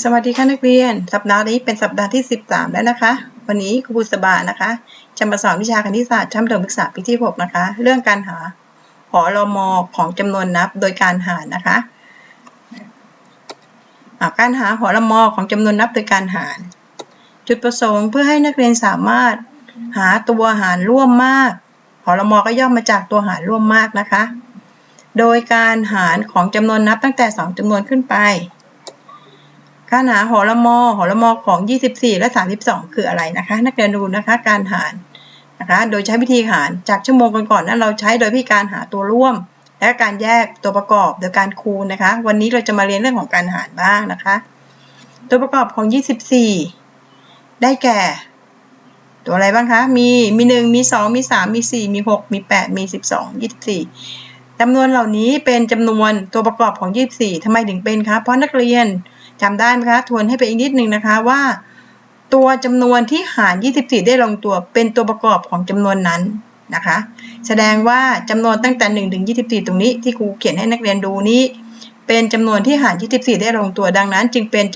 สวัสดีค่ะนักเรียน สัปดาห์นี้เป็นสัปดาห์ที่ 13 แล้วนะคะ วันนี้ครูบุษบานะคะจะมาสอนวิชาคณิตศาสตร์ชั้นประถมศึกษาปีที่ 6 นะคะ เรื่องการหาหอรมอของจำนวนนับโดยการหารนะคะการหาหอรมอของจำนวนนับโดยการหาร จุดประสงค์เพื่อให้นักเรียนสามารถหาตัวหารร่วมมาก หอรมอก็ย่อมมาจากตัวหารร่วมมากนะคะ โดยการหารของจำนวนนับตั้งแต่ 2จำนวนขึ้นไป การหาหอละมอหอละมอของ 24 และ 32 คืออะไรนะคะ นักเรียนดูนะคะการหารนะคะโดยใช้วิธีหารจากชั่วโมงก่อนๆนั้นเราใช้โดยวิธีการหาตัวร่วม และการแยกตัวประกอบโดยการคูณนะคะ วันนี้เราจะมาเรียนเรื่องของการหารบ้างนะคะ ตัวประกอบของ 24 ได้แก่ ตัวอะไรบ้างคะมีมี1มี2มี3มี4มี6มี8มี12 24จำนวนเหล่านี้เป็นจำนวนตัวประกอบของ 24ทำไมถึงเป็นคะเพราะนักเรียน จำได้ไหมคะ ทวนให้ไปอีกนิดนึงนะคะว่า ตัวจำนวนที่หาร 24 ได้ลงตัวเป็นตัวประกอบของจำนวนนั้นนะคะ แสดงว่าจำนวนตั้งแต่ 1 ถึง 24 ตรงนี้ที่ครูเขียนให้นักเรียนดูนี้ เป็นจำนวนที่หาร 24 ได้ลงตัวดังนั้น จึงเป็น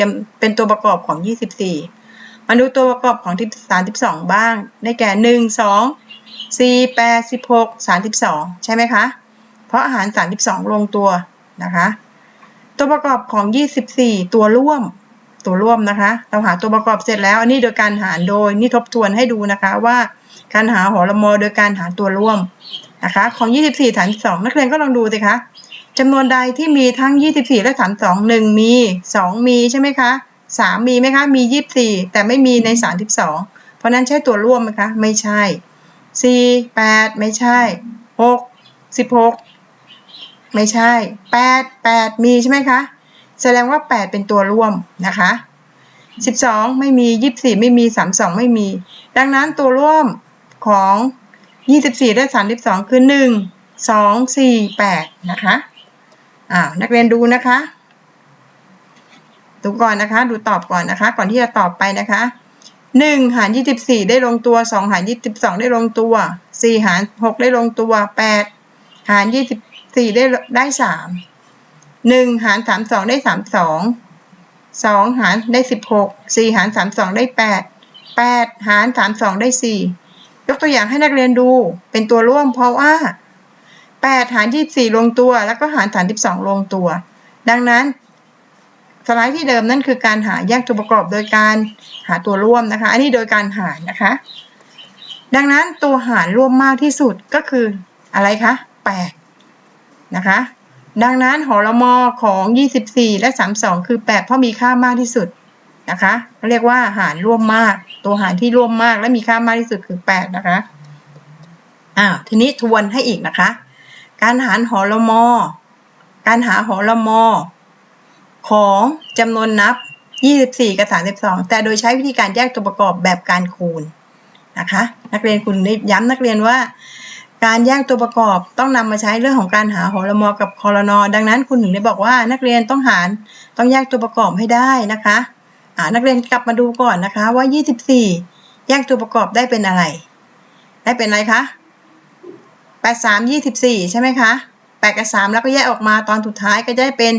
เป็นตัวประกอบของ 24 มาดูตัวประกอบของ32 บ้าง ได้แก่ 1 2 4 8 16 32 ใช่ไหมคะ เพราะหาร 32 ลงตัวนะคะ ตัวประกอบของ 24 ตัวร่วม ตัวร่วมนะคะ เราหาตัวประกอบเสร็จแล้ว อันนี้โดยการหารโดย นี่ทบทวนให้ดูนะคะว่า การหาหอละมอโดยการหาตัวร่วมนะคะ ของ 24ฐาน2นักเรียนก็ลองดูสิคะจำนวนใดที่มีทั้ง 24 และฐาน2 1 มี 2 มีใช่ไหมคะ 3 มีไหมคะ มี 24 แต่ไม่มีใน 32 เพราะนั้นใช่ตัวร่วมไหมคะ ไม่ใช่ 4 8 ไม่ใช่ 6 16 ไม่ใช่ 8 8 มีใช่ไหมคะ แสดงว่า 8 เป็นตัวร่วมนะคะ 12 ไม่มี 24 ไม่มี 32 ไม่มี ดังนั้นตัวร่วมของ 24 และ 32 คือ 1 2 4 8 นะคะอ้าวนักเรียนดูนะคะ ดูก่อนนะคะ ดูตอบก่อนนะคะ ก่อนที่จะตอบไปนะคะ1หาร24ได้ลงตัว2หาร22ได้ลงตัว4หาร6ได้ลงตัว8หาร20สี่ สี่ได้ได้สามหนึ่งหารสามสองได้สามสองสองหารได้สิบหกสี่หารสามสองได้แปดแปดหารสามสองได้สี่ยกตัวอย่างให้นักเรียนดูเป็นตัวร่วมเพราะว่าแปดหารยี่สี่ลงตัว แล้วก็หารสามสิบสองลงตัว ดังนั้น สไลด์ที่เดิมนั่นคือการหาแยกตัวประกอบโดยการหาตัวร่วมนะคะ อันนี้โดยการหารนะคะ ดังนั้นตัวหารร่วมมากที่สุดก็คืออะไรคะแปด นะคะ ดังนั้นหอละมอของ 24 และ 32 คือ 8 เพราะมีค่ามากที่สุดนะคะเรียกว่าหารร่วมมาก ตัวหารที่ร่วมมากและมีค่ามากที่สุดคือ 8 นะคะอ้าวทีนี้ทวนให้อีกนะคะ การหารหอละมอการหาหอละมอของจำนวนนับ 24 กับ 32 แต่โดยใช้วิธีการแยกตัวประกอบแบบการคูณนะคะ นักเรียนคุณย้ำนักเรียนว่า การแยกตัวประกอบต้องนำมาใช้เรื่องของการหาหอละมอกับคอรนอดังนั้นคุณถึงได้บอกว่านักเรียนต้องหารต้องแยกตัวประกอบให้ได้นะคะอ่านักเรียนกลับมาดูก่อนนะคะว่า 24 แยกตัวประกอบได้เป็นอะไร ได้เป็นอะไรคะ8 3 24 ใช่ไหมคะ8กับ3แล้วก็แยกออกมาตอนสุดท้ายก็ได้เป็น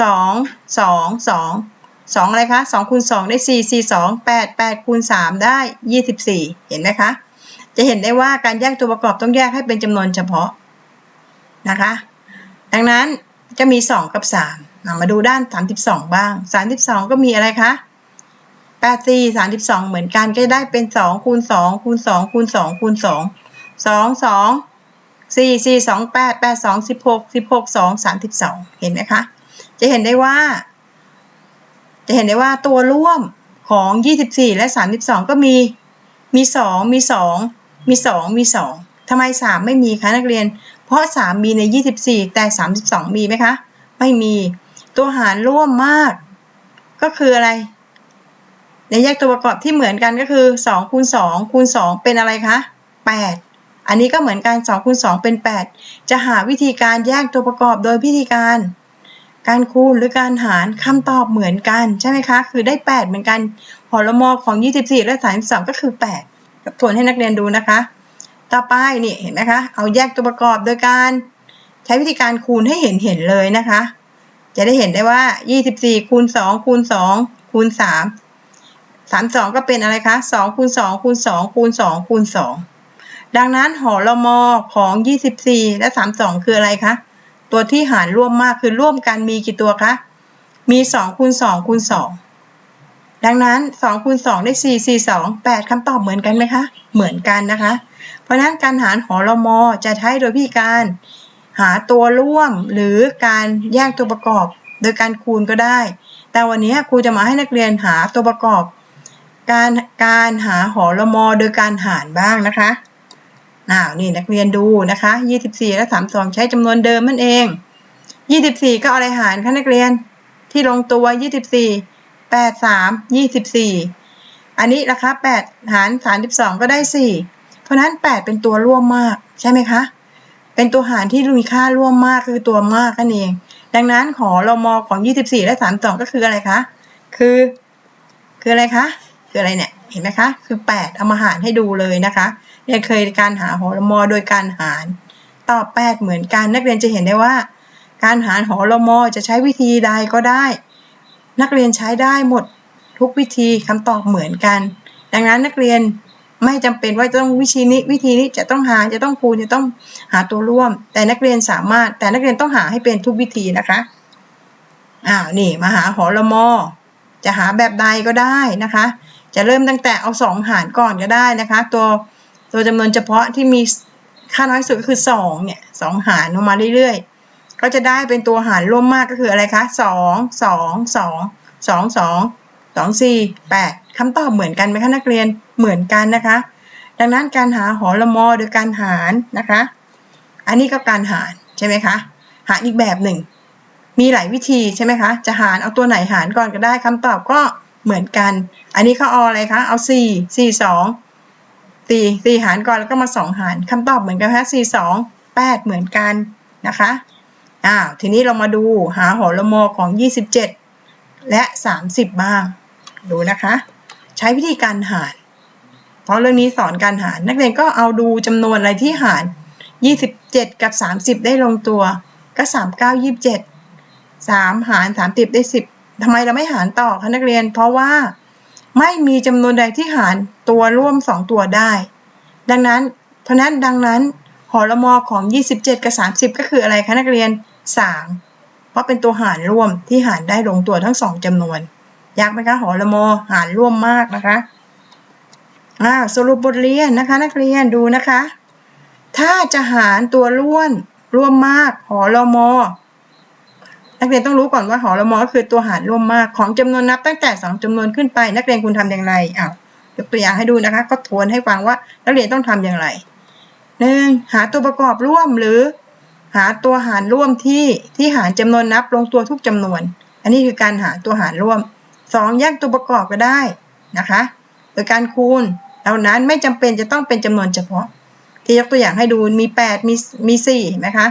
2 2 2 2 อะไรคะ2คูณ2ได้ 4 4 2 8 8คูณ3ได้ 24 เห็นไหมคะ จะเห็นได้ว่าการแยกตัวประกอบต้องแยกให้เป็นจำนวนเฉพาะนะคะ ดังนั้นจะมี 2 กับ 3 มาดูด้าน 32 บ้าง 32 ก็มีอะไรคะ8 4 32 เหมือนกันก็ได้เป็น 2 คูณ 2 คูณ 2 คูณ 2 คูณ 2 2 2 4 4 2 8 8 2 16 16 2 32 เห็นไหมคะ จะเห็นได้ว่า จะเห็นได้ว่าตัวร่วมของ 24 และ 32 ก็มี มี 2 มี 2 มีสองมีสองทำไมสามไม่มีคะนักเรียน เพราะสามมีในยี่สิบสี่แต่สามสิบสองมีไหมคะ ไม่มี ตัวหารร่วมมาก ก็คืออะไรในแยกตัวประกอบที่เหมือนกันก็คือสองคูณสองคูณสองเป็นอะไรคะแปดอันนี้ก็เหมือนกันสองคูณสองเป็นแปดจะหาวิธีการแยกตัวประกอบโดยวิธีการ การคูณหรือการหารคำตอบเหมือนกันใช่ไหมคะ คือได้แปดเหมือนกันหอละมอของยี่สิบสี่และสามสิบสองก็คือแปด ทวนให้นักเรียนดูนะคะ ต่อไปนี่เห็นไหมคะ เอาแยกตัวประกอบโดยการ ใช้วิธีการคูณให้เห็นเห็นเลยนะคะ จะได้เห็นได้ว่า 24 คูณ 2 คูณ 2 คูณ 3 32 ก็เป็นอะไรคะ 2 คูณ 2 คูณ 2 คูณ 2 คูณ 2 ดังนั้นหอละมอของ 24 และ 32 คืออะไรคะ ตัวที่หารร่วมมากคือร่วมกันมีกี่ตัวคะ มี 2 คูณ 2 คูณ 2 ดังนั้น2คูณ2ได้4 4 2 8คำตอบเหมือนกันไหมคะ เหมือนกันนะคะ เพราะนั้นการหารหอละมอจะใช้โดยวิธีการหาตัวร่วมหรือการแยกตัวประกอบโดยการคูณก็ได้ แต่วันนี้ครูจะมาให้นักเรียนหาตัวประกอบ การการหาหอละมอโดยการหารบ้างนะคะอ้าวนี่นักเรียนดูนะคะ 24 และ 32 ใช้จำนวนเดิมนั่นเอง 24 ก็อะไรหารคะนักเรียนที่ลงตัว 24 8 3 24อันนี้ราคา8หาร32ก็ได้4เพราะนั้น8เป็นตัวร่วมมากใช่ไหมคะ เป็นตัวหารที่มีค่าร่วมมากคือตัวมากนั่นเอง ดังนั้นหอรมของ24และ32ก็คืออะไรคะ คือ คืออะไรคะ คืออะไรเนี่ยเห็นไหมคะ คือ8เอามาหารให้ดูเลยนะคะเรียนเคยการหาหอรมโดยการหารตอบ8เหมือนกันนักเรียนจะเห็นได้ว่า การหารหอรมจะใช้วิธีใดก็ได้ นักเรียนใช้ได้หมดทุกวิธีคำตอบเหมือนกัน ดังนั้นนักเรียนไม่จำเป็นว่าต้องวิธีนี้วิธีนี้จะต้องหาจะต้องคูณจะต้องหาตัวร่วม แต่นักเรียนสามารถแต่นักเรียนต้องหาให้เป็นทุกวิธีนะคะอ้าวนี่มาหาหอละมอ จะหาแบบใดก็ได้นะคะ จะเริ่มตั้งแต่เอาสองหารก่อนก็ได้นะคะ ตัวตัวจำนวนเฉพาะที่มีค่าน้อยสุดก็คือสองเนี่ยสองหารลงมาเรื่อยๆ ก็จะได้เป็นตัวหารร่วมมากก็คืออะไรคะสองสองสองสองสองสองสี่แปดคำตอบเหมือนกันไหมคะนักเรียนเหมือนกันนะคะ ดังนั้นการหาหอละมอโดยการหารนะคะ อันนี้ก็การหารใช่ไหมคะหารอีกแบบหนึ่ง มีหลายวิธีใช่ไหมคะ จะหารเอาตัวไหนหารก่อนก็ได้คำตอบก็เหมือนกัน อันนี้เขาเอาอะไรคะเอาสี่สี่สองสี่สี่หารก่อนแล้วก็มาสองหารคำตอบเหมือนกันคะสี่สองแปดเหมือนกันนะคะ อ้าวทีนี้เรามาดูหาหอละมอของยี่สิบเจ็ดและสามสิบบ้าง ดูนะคะ ใช้วิธีการหาร เพราะเรื่องนี้สอนการหาร นักเรียนก็เอาดูจำนวนอะไรที่หาร 27 กับ 30 ได้ลงตัวก็ 39 27 3 หาร 30 ได้ 10ทำไมเราไม่หารต่อคะนักเรียน เพราะว่าไม่มีจำนวนใดที่หารตัวร่วม 2 ตัวได้ ดังนั้นเพราะนั้นดังนั้นหอละมอของ 27 กับ 30 ก็คืออะไรคะนักเรียน 3 เพราะเป็นตัวหารร่วมที่หารได้ลงตัวทั้งสองจำนวน ยากไหมคะหอละโมหารร่วมมากนะคะอ่าสรุปบทเรียนนะคะ นักเรียนดูนะคะ ถ้าจะหารตัวร่วมร่วมมากหอละโมนักเรียนต้องรู้ก่อนว่าหอละมอคือตัวหารร่วมมากของจำนวนนับตั้งแต่สองจำนวนขึ้นไป นักเรียนคุณทำอย่างไรอ้าวยกตัวอย่างให้ดูนะคะ ก็ทวนให้ฟังว่านักเรียนต้องทำอย่างไรหนึ่งหาตัวประกอบร่วมหรือ หาตัวหารร่วมที่ที่หารจำนวนนับลงตัวทุกจำนวน อันนี้คือการหาตัวหารร่วมสองแยกตัวประกอบก็ได้นะคะ โดยการคูณเหล่านั้นไม่จำเป็นจะต้องเป็นจำนวนเฉพาะ ที่ยกตัวอย่างให้ดูมี 8 มีมี4นะคะ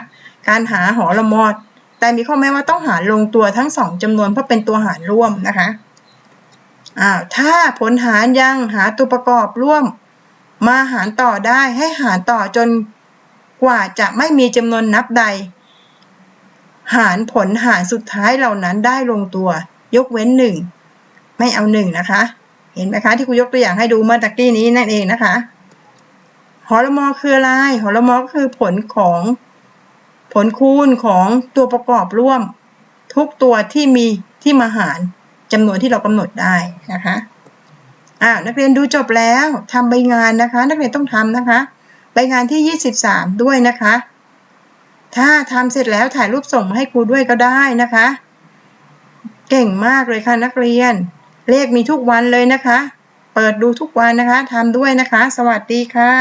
การหาหอละมอด แต่มีข้อแม้ว่าต้องหารลงตัวทั้ง 2จำนวนเพราะเป็นตัวหารร่วมนะคะอ้าวถ้าผลหารยังหาตัวประกอบร่วม มาหารต่อได้ให้หารต่อจน กว่าจะไม่มีจำนวนนับใด หารผลหารสุดท้ายเหล่านั้นได้ลงตัว ยกเว้น1ไม่เอา1นะคะ เห็นไหมคะที่ครูยกตัวอย่างให้ดูเมื่อตะกี้นี้นั่นเองนะคะหอลมอคืออะไรหอลมอก็คือผลของผลคูณของตัวประกอบร่วม ทุกตัวที่มีที่มาหารจำนวนที่เรากำหนดได้นะคะอ่านักเรียนดูจบแล้วทำใบงานนะคะ นักเรียนต้องทำนะคะ รายงานที่ 23 ด้วยนะคะ ถ้าทำเสร็จแล้วถ่ายรูปส่งมาให้ครูด้วยก็ได้นะคะ เก่งมากเลยค่ะนักเรียน เลขมีทุกวันเลยนะคะ เปิดดูทุกวันนะคะทำด้วยนะคะ สวัสดีค่ะ